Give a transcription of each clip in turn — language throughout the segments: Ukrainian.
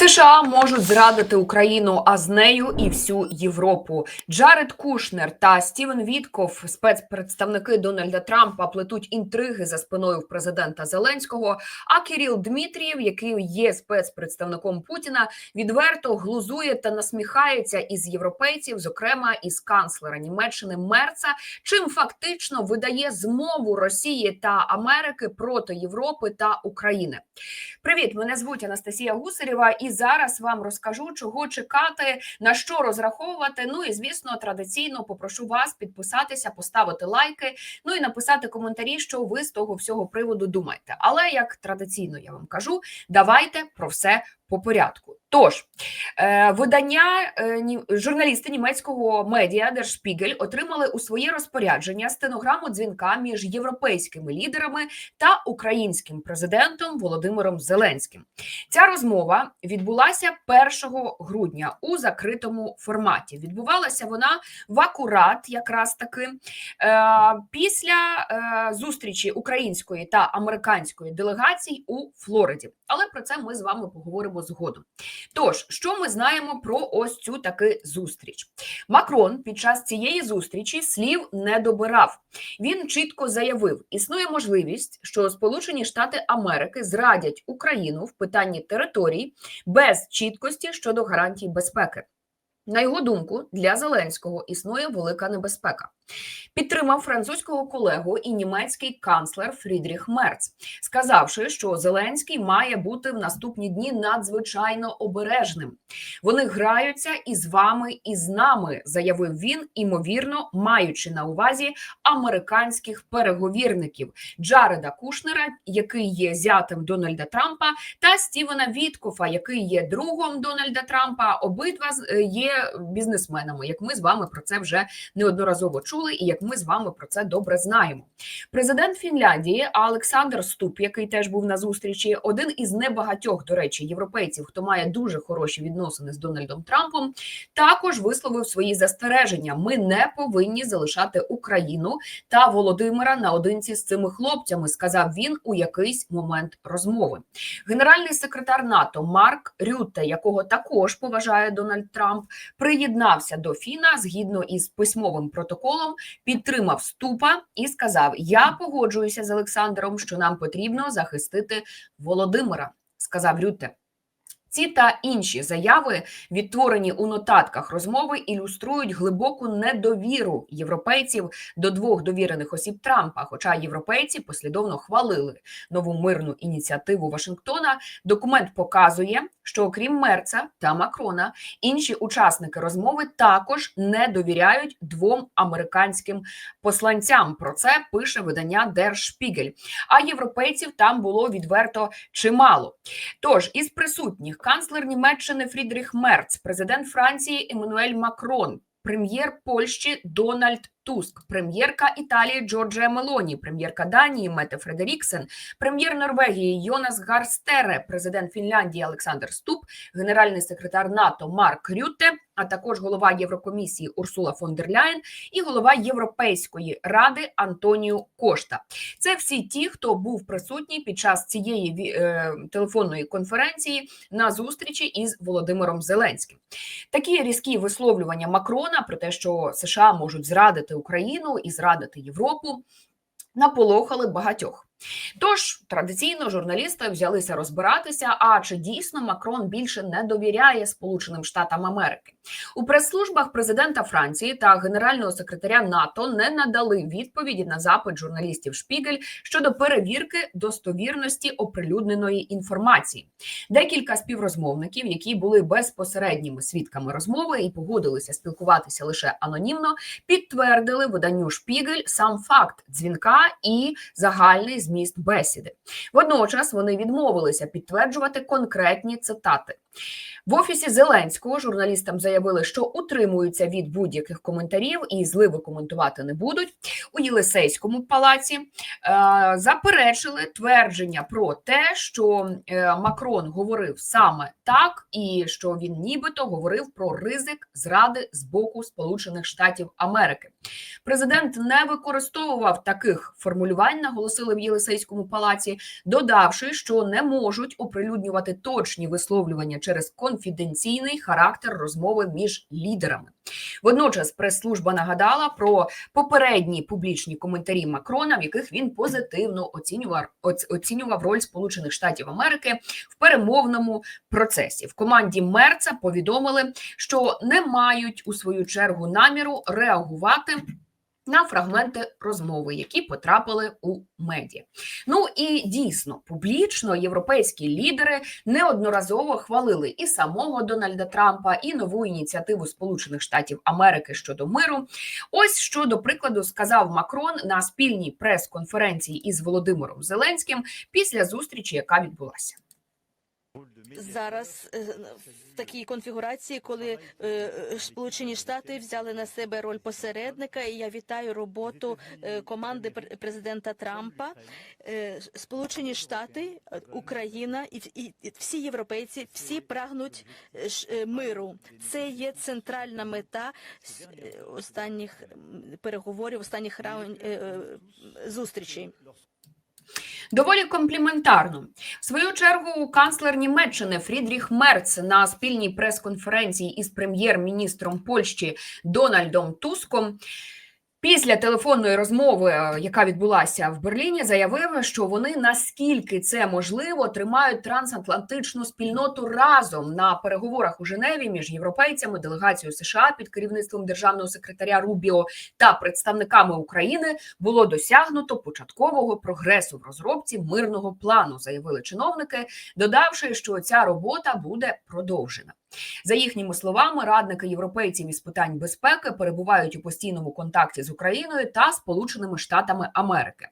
США можуть зрадити Україну, а з нею і всю Європу. Джаред Кушнер та Стівен Вітков, спецпредставники Дональда Трампа, плетуть інтриги за спиною в президента Зеленського. А Кіріл Дмитрієв, який є спецпредставником Путіна, відверто глузує та насміхається із європейців, зокрема із канцлера Німеччини Мерца, чим фактично видає змову Росії та Америки проти Європи та України. Привіт, мене звуть Анастасія Гусарєва, і зараз вам розкажу, чого чекати, на що розраховувати. Ну і звісно, традиційно попрошу вас підписатися, поставити лайки, ну і написати коментарі, що ви з того всього приводу думаєте. Але як традиційно я вам кажу, давайте про все по порядку. Тож е, видання е, журналісти німецького медіа Der Spiegel отримали у своє розпорядження стенограму дзвінка між європейськими лідерами та українським президентом Володимиром Зеленським. Ця розмова відбулася 1 грудня у закритому форматі. Відбувалася вона в акурат, якраз таки е, після зустрічі української та американської делегацій у Флориді. Але про це ми з вами поговоримо згодом. Тож, що ми знаємо про ось цю таки зустріч? Макрон під час цієї зустрічі слів не добирав. Він чітко заявив: існує можливість, що Сполучені Штати Америки зрадять Україну в питанні територій без чіткості щодо гарантій безпеки. На його думку, для Зеленського існує велика небезпека. Підтримав французького колегу і німецький канцлер Фрідріх Мерц, сказавши, що Зеленський має бути в наступні дні надзвичайно обережним. Вони граються із вами і з нами, заявив він, імовірно, маючи на увазі американських переговірників Джареда Кушнера, який є зятем Дональда Трампа, та Стівена Віткофа, який є другом Дональда Трампа. Обидва є бізнесменами. Як ми з вами про це вже неодноразово чули, і як ми з вами про це добре знаємо. Президент Фінляндії Олександр Ступ, який теж був на зустрічі, один із небагатьох, до речі, європейців, хто має дуже хороші відносини з Дональдом Трампом, також висловив свої застереження. Ми не повинні залишати Україну та Володимира наодинці з цими хлопцями, сказав він у якийсь момент розмови. Генеральний секретар НАТО Марк Рютте, якого також поважає Дональд Трамп, приєднався до Фіна згідно із письмовим протоколом, підтримав ступа і сказав: Я погоджуюся з Олександром, що нам потрібно захистити Володимира. Сказав Рютте. Ці та інші заяви, відтворені у нотатках розмови, ілюструють глибоку недовіру європейців до двох довірених осіб Трампа. Хоча європейці послідовно хвалили нову мирну ініціативу Вашингтона, документ показує, що окрім Мерца та Макрона, інші учасники розмови також не довіряють двом американським посланцям. Про це пише видання Der Spiegel. А європейців там було відверто чимало. Тож із присутніх канцлер Німеччини Фрідріх Мерц, президент Франції Еммануель Макрон, прем'єр Польщі Дональд Туск, прем'єрка Італії Джорджія Мелоні, прем'єрка Данії Мете Фредеріксен, прем'єр Норвегії Йонас Гарстере, президент Фінляндії Олександр Ступ, генеральний секретар НАТО Марк Рютте, а також голова Єврокомісії Урсула фон дер Ляєн і голова Європейської ради Антоніо Кошта. Це всі ті, хто був присутній під час цієї е, телефонної конференції на зустрічі із Володимиром Зеленським. Такі різкі висловлювання Макрона про те, що США можуть зрадити Україну і зрадити Європу, наполохали багатьох. Тож традиційно журналісти взялися розбиратися, а чи дійсно Макрон більше не довіряє Сполученим Штатам Америки у прес-службах президента Франції та генерального секретаря НАТО не надали відповіді на запит журналістів Шпігель щодо перевірки достовірності оприлюдненої інформації. Декілька співрозмовників, які були безпосередніми свідками розмови і погодилися спілкуватися лише анонімно, підтвердили виданню Шпігель сам факт дзвінка і загальний зміст бесіди. Водночас вони відмовилися підтверджувати конкретні цитати. В офісі Зеленського журналістам заявили, що утримуються від будь-яких коментарів і зливи коментувати не будуть. У Єлисейському палаці е, заперечили твердження про те, що е, Макрон говорив саме так, і що він нібито говорив про ризик зради з боку Сполучених Штатів Америки. Президент не використовував таких формулювань, наголосили в Єлисейському палаці, додавши, що не можуть оприлюднювати точні висловлювання через конфіденційний характер розмови між лідерами. Водночас прес-служба нагадала про попередні публічні коментарі Макрона, в яких він позитивно оцінював оцінював роль Сполучених Штатів Америки в перемовному процесі. В команді Мерца повідомили, що не мають у свою чергу наміру реагувати. На фрагменти розмови, які потрапили у медіа. Ну і дійсно публічно європейські лідери неодноразово хвалили і самого Дональда Трампа, і нову ініціативу Сполучених Штатів Америки щодо миру. Ось що до прикладу сказав Макрон на спільній прес-конференції із Володимиром Зеленським після зустрічі, яка відбулася. Зараз е, в такій конфігурації, коли е, Сполучені Штати взяли на себе роль посередника, і я вітаю роботу е, команди пр- президента Трампа. Сполучені Штати, Україна і, всі європейці всі прагнуть миру. Це є центральна мета останніх переговорів, останніх раунд е, зустрічей. Доволі компліментарно. В свою чергу канцлер Німеччини Фрідріх Мерц на спільній прес-конференції із прем'єр-міністром Польщі Дональдом Туском. Після телефонної розмови, е, яка відбулася в Берліні, заявив, що вони наскільки це можливо тримають трансатлантичну спільноту разом на переговорах у Женеві між європейцями, делегацією США під керівництвом державного секретаря Рубіо та представниками України було досягнуто початкового прогресу в розробці мирного плану, заявили чиновники, додавши, що ця робота буде продовжена. За їхніми словами, радники європейців із питань безпеки перебувають у постійному контакті з Україною та Сполученими Штатами Америки.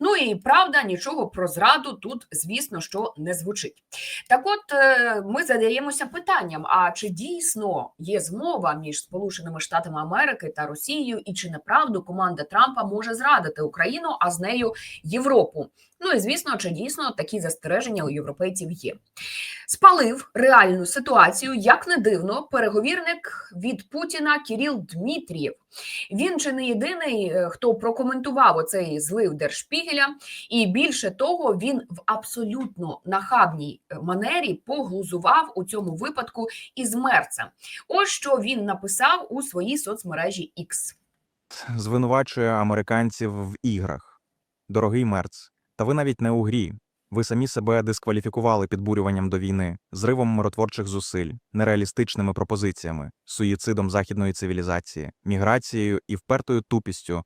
Ну і правда, нічого про зраду тут, звісно, що не звучить. Так, от е, ми задаємося питанням: а чи дійсно є змова між Сполученими Штатами Америки та Росією, і чи направду команда Трампа може зрадити Україну, а з нею Європу? Ну і звісно, чи дійсно такі застереження у європейців є. Спалив реальну ситуацію, як не дивно, переговірник від Путіна Кіріл Дмитрієв. Він чи не єдиний, е, хто прокоментував оцей злив Держпігеля, і більше того, він в абсолютно нахабній е, манері поглузував у цьому випадку із мерцем. Ось що він написав у своїй соцмережі X. звинувачує американців в іграх. Дорогий Мерц, та ви навіть не у грі. Ви самі себе дискваліфікували підбурюванням до війни, зривом миротворчих зусиль, нереалістичними пропозиціями, суїцидом західної цивілізації, міграцією і впертою тупістю,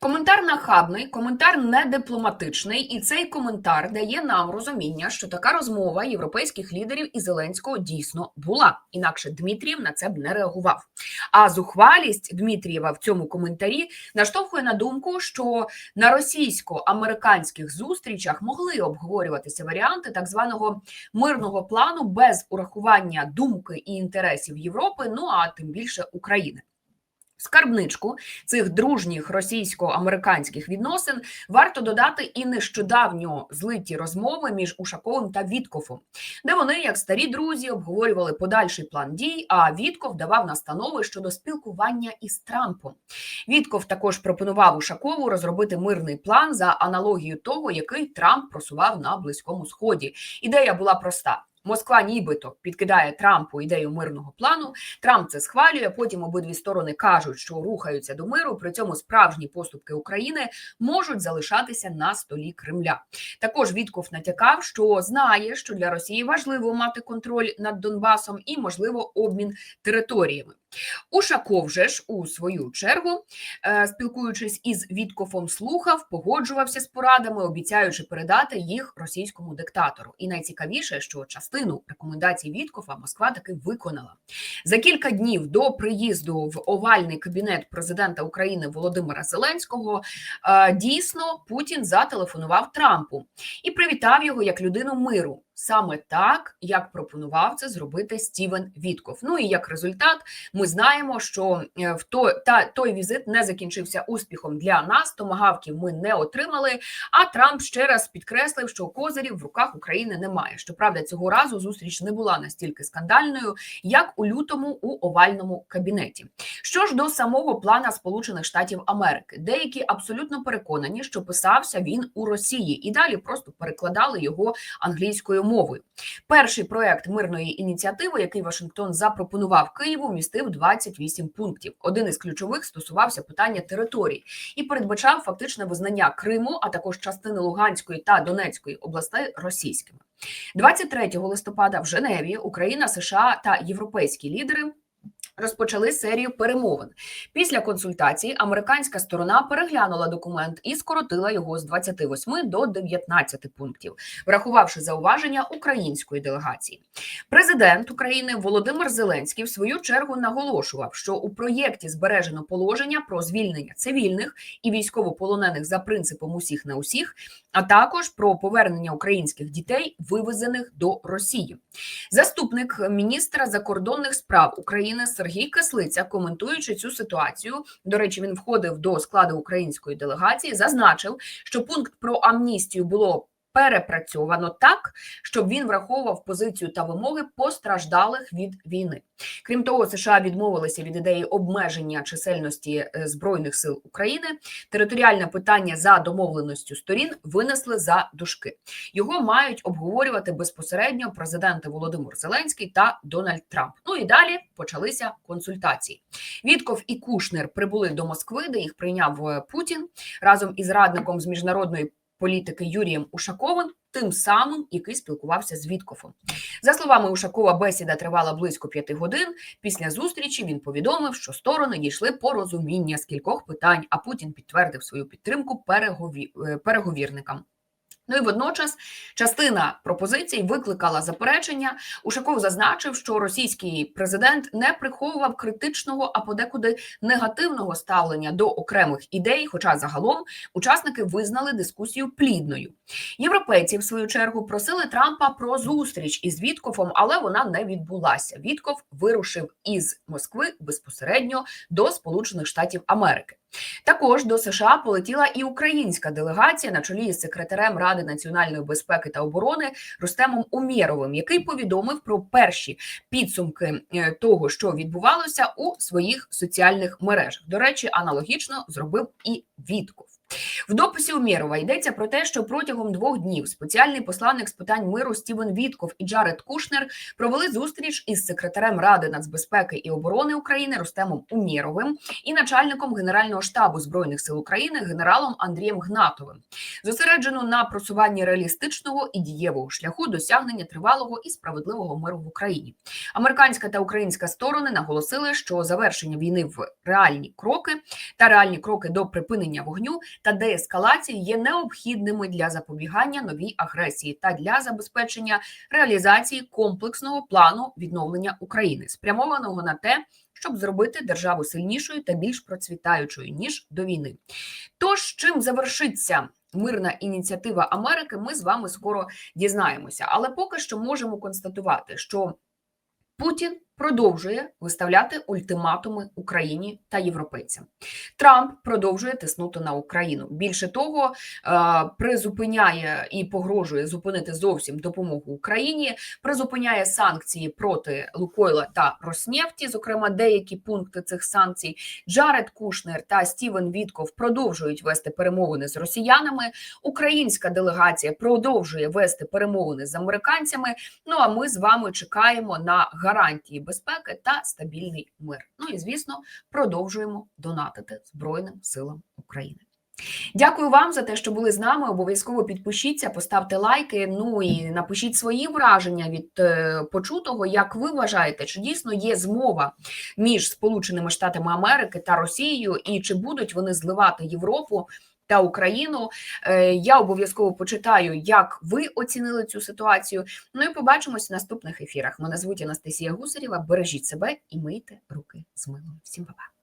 Коментар нахабний, коментар недипломатичний, і цей коментар дає нам розуміння, що така розмова європейських лідерів і Зеленського дійсно була. Інакше Дмитрієв на це б не реагував. А зухвалість Дмитрієва в цьому коментарі наштовхує на думку, що на російсько-американських зустрічах могли обговорюватися варіанти так званого мирного плану без урахування думки і інтересів Європи, ну а тим більше України. Скарбничку цих дружніх російсько-американських відносин варто додати і нещодавньо злиті розмови між Ушаковим та Віткофом, де вони, як старі друзі, обговорювали подальший план дій. А Вітков давав настанови щодо спілкування із Трампом. Вітков також пропонував Ушакову розробити мирний план за аналогією того, який Трамп просував на Близькому Сході. Ідея була проста. Москва нібито підкидає Трампу ідею мирного плану. Трамп це схвалює. Потім обидві сторони кажуть, що рухаються до миру. При цьому справжні поступки України можуть залишатися на столі Кремля. Також Вітков натякав, що знає, що для Росії важливо мати контроль над Донбасом і можливо обмін територіями. Ушаков же ж у свою чергу, е, спілкуючись із Віткофом, слухав, погоджувався з порадами, обіцяючи передати їх російському диктатору. І найцікавіше, що частину рекомендацій Віткофа Москва таки виконала. За кілька днів до приїзду в овальний кабінет президента України Володимира Зеленського е, дійсно Путін зателефонував Трампу і привітав його як людину миру. Саме так, як пропонував це зробити Стівен Вітков. Ну і як результат, ми знаємо, що е, в то, та той візит не закінчився успіхом для нас. Томагавків ми не отримали. А Трамп ще раз підкреслив, що козирів в руках України немає. Щоправда, цього разу зустріч не була настільки скандальною, як у лютому у овальному кабінеті. Що ж до самого плана Сполучених Штатів Америки, деякі абсолютно переконані, що писався він у Росії, і далі просто перекладали його англійською мовою. Перший проект мирної ініціативи, який Вашингтон запропонував Києву, містив 28 пунктів. Один із ключових стосувався питання територій і передбачав фактичне визнання Криму, а також частини Луганської та Донецької областей російськими. 23 листопада в Женеві Україна, США та європейські лідери. Розпочали серію перемовин. Після консультацій американська сторона переглянула документ і скоротила його з 28 до 19 пунктів, врахувавши зауваження української делегації. Президент України Володимир Зеленський в свою чергу наголошував, що у проєкті збережено положення про звільнення цивільних і військовополонених за принципом усіх на усіх, а також про повернення українських дітей, вивезених до Росії. Заступник міністра закордонних справ України Сергій Кислиця, коментуючи цю ситуацію, до речі, він входив до складу української делегації, зазначив, що пункт про амністію було перепрацьовано так, щоб він враховував позицію та вимоги постраждалих від війни. Крім того, США відмовилися від ідеї обмеження чисельності е, збройних сил України. Територіальне питання за домовленістю сторін винесли за дужки. Його мають обговорювати безпосередньо президенти Володимир Зеленський та Дональд Трамп. Ну і далі почалися консультації. Вітков і Кушнер прибули до Москви, де їх прийняв е, Путін разом із радником з міжнародної політики Юрієм Ушаковим, тим самим, який спілкувався з Віткофом. За словами Ушакова, бесіда тривала близько п'яти годин. Після зустрічі він повідомив, що сторони дійшли порозуміння з кількох питань, а Путін підтвердив свою підтримку е, переговірникам. Ну і водночас частина пропозицій викликала заперечення. Ушаков зазначив, що російський президент не приховував критичного, а подекуди негативного ставлення до окремих ідей. Хоча загалом учасники визнали дискусію плідною. Європейці, в свою чергу, просили Трампа про зустріч із Віткофом, але вона не відбулася. Вітков вирушив із Москви безпосередньо до Сполучених Штатів Америки. Також до США полетіла і українська делегація на чолі з секретарем Ради національної безпеки та оборони Рустемом Умєровим, який повідомив про перші підсумки е, того, що відбувалося у своїх соціальних мережах. До речі, аналогічно зробив і Вітков. В дописі Умєрова йдеться про те, що протягом двох днів спеціальний посланник з питань миру Стівен Вітков і Джаред Кушнер провели зустріч із секретарем Ради нацбезпеки і оборони України Рустемом Умєровим і начальником Генерального штабу збройних сил України генералом Андрієм Гнатовим, зосереджену на просуванні реалістичного і дієвого шляху досягнення тривалого і справедливого миру в Україні. Американська та українська сторони наголосили, що завершення війни в реальні кроки та реальні кроки до припинення вогню та деескалації є необхідними для запобігання новій агресії та для забезпечення реалізації комплексного плану відновлення України, спрямованого на те, щоб зробити державу сильнішою та більш процвітаючою ніж до війни. Тож чим завершиться мирна ініціатива Америки, ми з вами скоро дізнаємося. Але поки що можемо констатувати, що Путін продовжує виставляти ультиматуми Україні та європейцям. Трамп продовжує тиснути на Україну. Більше того, е, призупиняє і погрожує зупинити зовсім допомогу Україні, призупиняє санкції проти Лукойла та Роснефті, зокрема деякі пункти цих санкцій. Джаред Кушнер та Стівен Вітков продовжують вести перемовини з росіянами. Українська делегація продовжує вести перемовини з американцями. Ну а ми з вами чекаємо на гарантії безпеки та стабільний мир. Ну і звісно, продовжуємо донатити Збройним силам України. Дякую вам за те, що були з нами. Обов'язково підпишіться, поставте лайки. Ну і напишіть свої враження від е, почутого. Як ви вважаєте, чи дійсно є змова між Сполученими Штатами Америки та Росією, і чи будуть вони зливати Європу? Та Україну Е, я обов'язково почитаю, як ви оцінили цю ситуацію. Ну і побачимось в наступних ефірах. Мене звуть Анастасія Гусарєва. Бережіть себе і мийте руки з милом. Всім па-па.